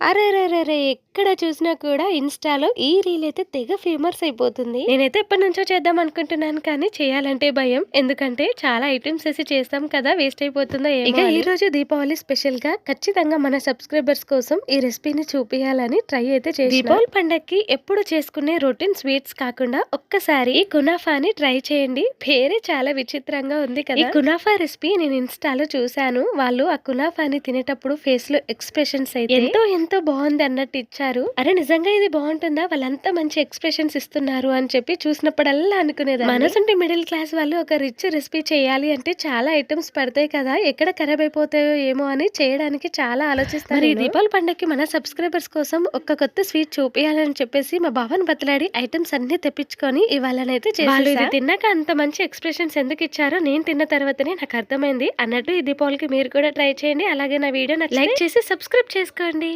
అరే ఎక్కడ చూసినా కూడా ఇన్‌స్టాలో ఈ రీల్ అయితే తెగ ఫేమస్ అయిపోతుంది. నేనైతే ఎప్పటినుంచో చేద్దాం అనుకుంటున్నాను కానీ చేయాలంటే భయం. ఎందుకంటే చాలా ఐటెమ్స్ ఏసి చేస్తాం కదా! వేస్ట్ అయిపోతుందో ఇక అని. ఈరోజు దీపావళి స్పెషల్‌గా ఖచ్చితంగా మన సబ్స్క్రైబర్స్ కోసం ఈ రెసిపీని చూపియాలని ట్రై అయితే చేసిన. దీపావళి పండక్కి ఎప్పుడు చేసుకునే రొటీన్ స్వీట్స్ కాకుండా ఒక్కసారి ఈ కునాఫాని ట్రై చేయండి. పేరే చాలా విచిత్రంగా ఉంది కదా! ఈ కునాఫా రెసిపీ నేను ఇన్‌స్టాలో చూసాను. వాళ్ళు ఆ కునాఫాని తినేటప్పుడు ఫేస్‌లో ఎక్స్‌ప్రెషన్స్ అయితే ఎంతో ఎంతో బావుంది అన్నట్టు ఇచ్చారు. అరే నిజంగా ఇది బావుంటుందా? వాళ్ళంతా మంచి ఎక్స్‌ప్రెషన్స్ ఇస్తున్నారు అని చెప్పి చూసినప్పుడల్లా అనుకునేదాన్ని. మనసుంటే మిడిల్ క్లాస్ వాళ్ళు ఒక రిచ్ రెసిపీ చేయాలి అంటే చాలా ఐటెమ్స్ పడతాయి కదా! ఎక్కడ ఖరాబ్ అయిపోతాయో ఏమో అని చేయడానికి చాలా ఆలోచిస్తాను. మరి ఈ. దీపావళి పండగకి మన సబ్స్క్రైబర్స్ కోసం ఒక కొత్త స్వీట్ చూపియాలని చెప్పేసి మా బావని బతిలాడి ఐటెమ్స్ అన్ని తెప్పించుకొని వాళ్ళు ఇది. తిన్నాక అంత మంచి ఎక్స్‌ప్రెషన్స్ ఎందుకు ఇచ్చారో నేను తిన్న తర్వాతనే నాకు అర్థమైంది. అన్నట్టు ఈ దీపావళికి మీరు కూడా ట్రై చేయండి. అలాగే నా వీడియో లైక్ చేసి సబ్స్క్రైబ్ చేసుకోండి.